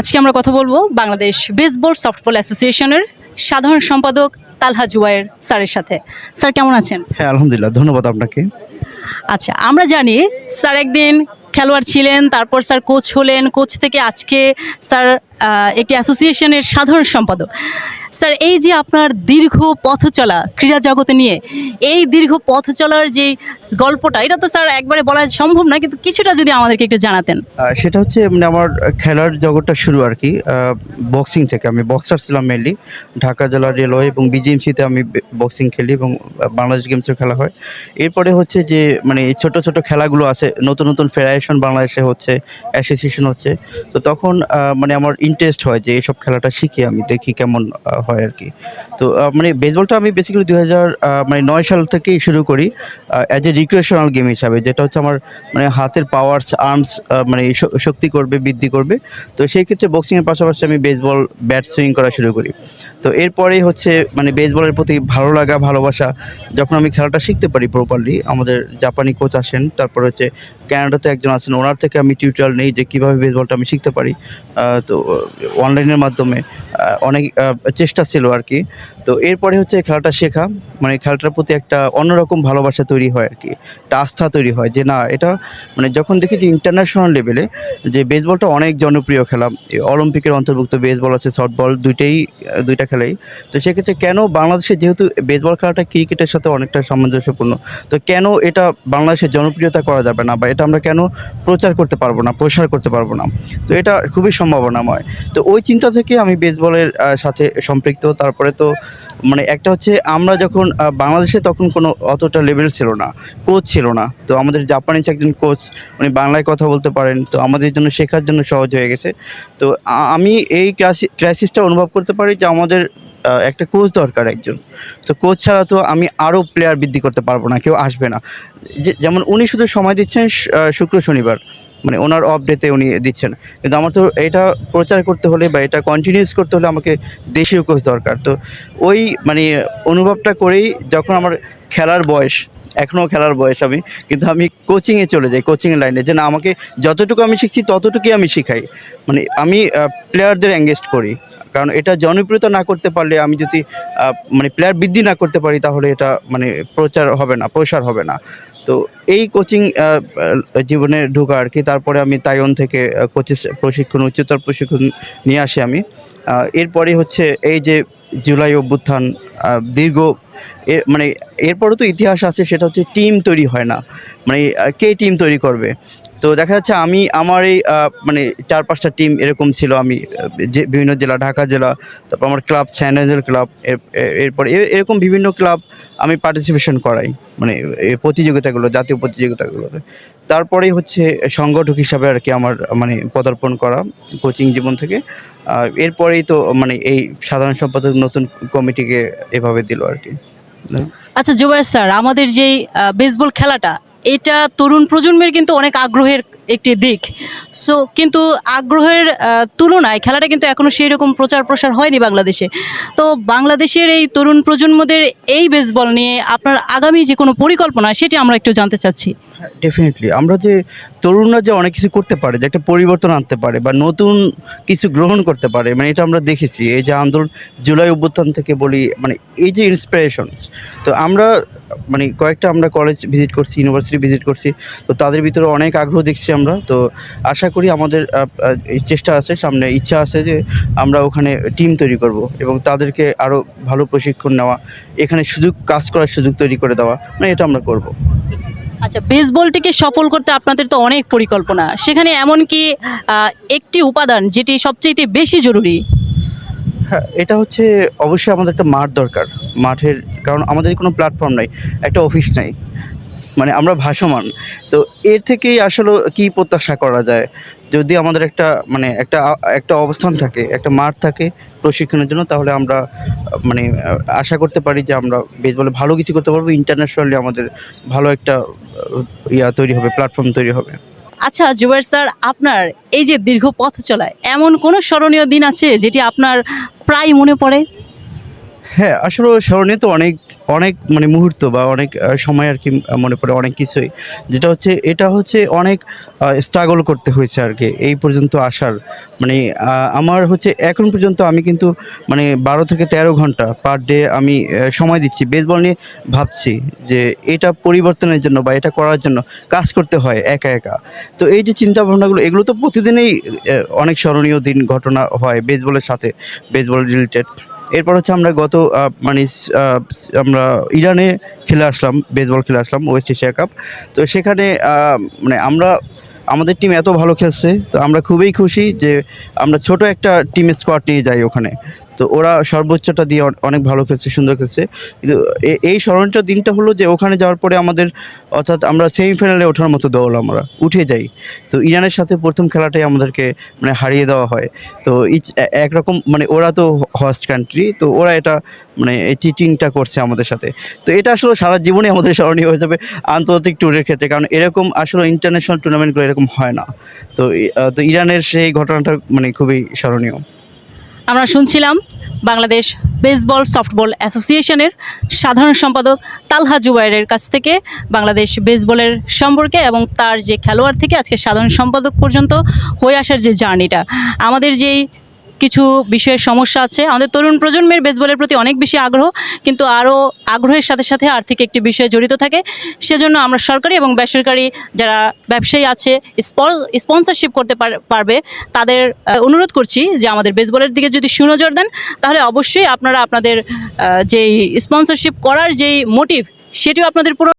আজকে আমরা কথা বলব বাংলাদেশ বেসবল সফটবল অ্যাসোসিয়েশনের সাধারণ সম্পাদক তালহা জুয়ের স্যারের সাথে। স্যার কেমন আছেন? হ্যাঁ আলহামদুলিল্লাহ। ধন্যবাদ আপনাকে। আচ্ছা আমরা জানি স্যার একদিন খেলোয়াড় ছিলেন তারপর স্যার কোচ হলেন। কোচ থেকে আজকে স্যার একটি অ্যাসোসিয়েশনের সাধারণ সম্পাদক। স্যার, এই যে আপনার দীর্ঘ পথ চলা ক্রীড়া জগতে নিয়ে, এই দীর্ঘ পথ চলার যে গল্পটা, এটা তো স্যার একবারে বলা সম্ভব না, কিন্তু কিছুটা যদি আমাদেরকে একটু জানাতেন। সেটা হচ্ছে মানে আমার খেলার জগৎটা শুরু আর কি। বক্সিং থেকে আমি বক্সার ছিলাম মেনলি ঢাকা জেলা রেলওয়ে এবং বিজিএমসিতে আমি বক্সিং খেলি এবং বাংলাদেশ গেমসের খেলা হয়। এরপরে হচ্ছে যে মানে এই ছোটো ছোটো খেলাগুলো আছে, নতুন নতুন ফেডারেশন বাংলাদেশে হচ্ছে অ্যাসোসিয়েশন হচ্ছে। তো তখন মানে আমার ইন্টারেস্ট হয় যে এইসব খেলাটা শিখি আমি, দেখি কেমন হয় আর কি। তো মানে বেসবলটা আমি বেসিক্যালি দুই হাজার মানে নয় সাল থেকেই শুরু করি অ্যাজ এ রিক্রিয়েশনাল গেম হিসাবে যেটা হচ্ছে আমার মানে হাতের পাওয়ার্স আর্মস মানে শক্তি করবে বৃদ্ধি করবে। তো সেই ক্ষেত্রে বক্সিংয়ের পাশাপাশি আমি বেসবল ব্যাট সুইং করা শুরু করি। তো এরপরেই হচ্ছে মানে বেসবলের প্রতি ভালো লাগা ভালোবাসা যখন আমি খেলাটা শিখতে পারি প্রপারলি আমাদের জাপানি কোচ আসেন তারপর হচ্ছে ক্যানাডাতে একজন আছেন ওনার থেকে আমি টিউটোরিয়াল নেই যে কীভাবে বেসবলটা আমি শিখতে পারি। তো অনলাইনের মাধ্যমে অনেক আহ, চেষ্টা ছিল আর কি। তো এরপরে হচ্ছে খেলাটা শেখা। মানে খেলাটার প্রতি একটা অন্যরকম ভালোবাসা তৈরি হয় আর কি। একটা আস্থা তৈরি হয় যে না, এটা মানে যখন দেখি যে ইন্টারন্যাশনাল লেভেলে যে বেসবলটা অনেক জনপ্রিয় খেলা অলিম্পিকের অন্তর্ভুক্ত বেসবল আছে সফটবল দুইটাই, দুইটা খেলাই। তো সেক্ষেত্রে কেন বাংলাদেশে যেহেতু বেসবল খেলাটা ক্রিকেটের সাথে অনেকটা সামঞ্জস্যপূর্ণ, তো কেন এটা বাংলাদেশে জনপ্রিয়তা করা যাবে না? বা এটা আমরা কেন প্রচার করতে পারব না, প্রসার করতে পারব না? তো এটা খুবই সম্ভাবনাময়। তো ওই চিন্তা থেকে আমি বেসবলের সাথে সাথে সম্পৃক্ত, তারপরে তো মানে একটা হচ্ছে আমরা যখন বাংলাদেশে তখন কোনো অতটা লেভেল ছিল না কোচ ছিল না। তো আমাদের জাপানিজ একজন কোচ উনি বাংলায় কথা বলতে পারেন, তো আমাদের জন্য শেখার জন্য সহজ হয়ে গেছে। তো আমি এই ক্রাইসিসটা অনুভব করতে পারি যে আমাদের একটা কোচ দরকার একজন। তো কোচ ছাড়া তো আমি আরও প্লেয়ার বৃদ্ধি করতে পারব না, কেউ আসবে না। যেমন উনি শুধু সময় দিচ্ছেন শুক্র, শনিবার। মানে ওনার অফ ডেতে উনি দিচ্ছেন। কিন্তু আমার তো এটা প্রচার করতে হলে বা এটা কন্টিনিউস করতে হলে আমাকে দেশীয় কোচ দরকার। তো ওই মানে অনুভবটা করেই যখন আমার খেলার বয়স এখনও খেলার বয়স আমি, কিন্তু আমি কোচিংয়ে চলে যাই কোচিংয়ের লাইনে যে না আমাকে যতটুকু আমি শিখছি, ততটুকুই আমি শিখাই। মানে আমি প্লেয়ারদের এঙ্গেজ করি। কারণ এটা জনপ্রিয়তা না করতে পারলে আমি যদি মানে প্লেয়ার বৃদ্ধি না করতে পারি, তাহলে এটা মানে প্রচার হবে না, প্রসার হবে না। তো এই কোচিং জীবনে ঢোকা আর কি। তারপরে আমি তাইওয়ান থেকে কোচেস প্রশিক্ষণ, উচ্চতর প্রশিক্ষণ নিয়ে আসি আমি। এরপরে হচ্ছে এই যে জুলাই অভ্যুত্থান দীর্ঘ এর মানে এরপরও তো ইতিহাস আছে, সেটা হচ্ছে টিম তৈরি হয় না। মানে কে টিম তৈরি করবে? তো দেখা যাচ্ছে আমি, আমার এই মানে চার পাঁচটা টিম এরকম ছিল আমি যে, বিভিন্ন জেলা, ঢাকা জেলা, তারপর আমার ক্লাব স্যানেজেল ক্লাব এরপর এরকম বিভিন্ন ক্লাব আমি পার্টিসিপেশন করাই মানে প্রতিযোগিতাগুলো, জাতীয় প্রতিযোগিতাগুলোতে। তারপরেই হচ্ছে সংগঠক হিসাবে আর কি আমার মানে পদার্পণ করা কোচিং জীবন থেকে। এরপরেই তো মানে এই সাধারণ সম্পাদক নতুন কমিটিকে এভাবে দিল আর কি। আচ্ছা জুবাইর স্যার, আমাদের যে বেসবল খেলাটা, এটা তরুণ প্রজন্মের কিন্তু অনেক আগ্রহের একটি দিক। সো কিন্তু আগ্রহের তুলনায় খেলাটা কিন্তু এখনও সেই রকম প্রচার প্রসার হয়নি বাংলাদেশে। তো বাংলাদেশের এই তরুণ প্রজন্মদের এই বেসবল নিয়ে আপনার আগামী যে কোনো পরিকল্পনা, সেটি আমরা একটু জানতে চাচ্ছি। ডেফিনেটলি আমরা যে তরুণরা যে অনেক কিছু করতে পারে, যে একটা পরিবর্তন আনতে পারে বা নতুন কিছু গ্রহণ করতে পারে মানে এটা আমরা দেখেছি। এই যে আন্দোলন জুলাই অভ্যুত্থান থেকে বলি মানে এই যে ইন্সপিরেশনস তো আমরা মানে কয়েকটা আমরা কলেজ ভিজিট করছি ইউনিভার্সিটি ভিজিট করছি, তো তাদের ভিতরে অনেক আগ্রহ দেখছি আমরা। তো আশা করি আমাদের চেষ্টা আছে, সামনে ইচ্ছা আছে যে আমরা ওখানে টিম তৈরি করব এবং তাদেরকে আরও ভালো প্রশিক্ষণ নেওয়া, এখানে সুযোগ, কাজ করার সুযোগ তৈরি করে দেওয়া মানে এটা আমরা করব। আচ্ছা বেসবলটিকে সফল করতে আপনাদের তো অনেক পরিকল্পনা। সেখানে এমন কি একটি উপাদান যেটি সবচেয়ে বেশি জরুরি। হ্যাঁ এটা হচ্ছে অবশ্যই আমাদের একটা মাঠ দরকার। মাঠের, কারণ আমাদের কোনো প্ল্যাটফর্ম নাই, একটা অফিস নাই। মানে আমরা ভাসমান। তো এর থেকেই আসলে কি প্রত্যাশা করা যায়? যদি আমাদের একটা মানে একটা একটা অবস্থান থাকে একটা মাঠ থাকে প্রশিক্ষণের জন্য তাহলে আমরা মানে আশা করতে পারি যে আমরা বেসবলে ভালো কিছু করতে পারব। ইন্টারন্যাশনালি আমাদের ভালো একটা ইয়া তৈরি হবে প্ল্যাটফর্ম তৈরি হবে। আচ্ছা জুবাইর স্যার আপনার এই যে দীর্ঘ পথ চলায় এমন কোনো স্মরণীয় দিন আছে যেটি আপনার প্রায় মনে পড়ে? হ্যাঁ আসলে স্মরণীয় তো অনেক অনেক মানে মুহূর্ত বা অনেক সময় আর কি মনে পড়ে অনেক কিছুই। যেটা হচ্ছে, এটা হচ্ছে অনেক স্ট্রাগল করতে হয়েছে আর কি, এই পর্যন্ত আসার। মানে আমার হচ্ছে এখন পর্যন্ত আমি কিন্তু মানে বারো থেকে তেরো ঘণ্টা পার ডে আমি সময় দিচ্ছি। বেসবল নিয়ে ভাবছি যে এটা পরিবর্তনের জন্য বা এটা করার জন্য কাজ করতে হয় একা একা। তো এই যে চিন্তা ভাবনাগুলো এগুলো তো প্রতিদিনই অনেক স্মরণীয় দিন, ঘটনা হয় বেসবলের সাথে বেসবল রিলেটেড এরপর হচ্ছে আমরা গত মানে আমরা ইরানে খেলে আসলাম বেসবল খেলে আসলাম ওয়েস্ট এশিয়া কাপ তো সেখানে মানে আমরা, আমাদের টিম এত ভালো খেলছে, তো আমরা খুবই খুশি যে আমরা ছোট একটা টিম স্কোয়াড নিয়ে যাই ওখানে। তো ওরা সর্বোচ্চটা দিয়ে অনেক ভালো খেলছে, সুন্দর খেলছে। কিন্তু এই স্মরণটা দিনটা হলো যে ওখানে যাওয়ার পরে আমাদের, অর্থাৎ আমরা সেমিফাইনালে ওঠার মতো দল আমরা উঠে যাই। তো ইরানের সাথে প্রথম খেলাটাই আমাদেরকে মানে হারিয়ে দেওয়া হয়। তো একরকম মানে ওরা তো হোস্ট কান্ট্রি তো ওরা এটা মানে এই চিটিংটা করছে আমাদের সাথে। তো এটা আসলে সারা জীবনে আমাদের স্মরণীয় হয়ে যাবে আন্তর্জাতিক ট্যুরের ক্ষেত্রে, কারণ এরকম আসলে ইন্টারন্যাশনাল টুর্নামেন্টগুলো এরকম হয় না। তো তো ইরানের সেই ঘটনাটা মানে খুবই স্মরণীয়। আমরা শুনছিলাম বাংলাদেশ বেসবল সফটবল অ্যাসোসিয়েশনের সাধারণ সম্পাদক তালহা জুবাইরের কাছ থেকে বাংলাদেশ বেসবলের সম্পর্কে এবং তার যে খেলোয়াড় থেকে আজকে সাধারণ সম্পাদক পর্যন্ত হয়ে আসার যে জার্নিটা। আমাদের যেই কিছু বিষয়ের সমস্যা আছে। আমাদের তরুণ প্রজন্মের বেসবলের প্রতি অনেক বেশি আগ্রহ, কিন্তু আরও আগ্রহের সাথে সাথে আর্থিক একটি বিষয় জড়িত থাকে। সেজন্য আমরা সরকারি এবং বেসরকারি যারা ব্যবসায়ী আছে স্পন্সরশিপ করতে পার- পারবে, তাদের অনুরোধ করছি যে আমাদের বেসবলের দিকে যদি সুনজর দেন, তাহলে অবশ্যই আপনারা আপনাদের যেই স্পন্সরশিপ করার যেই মোটিভ সেটিও আপনাদের পুরো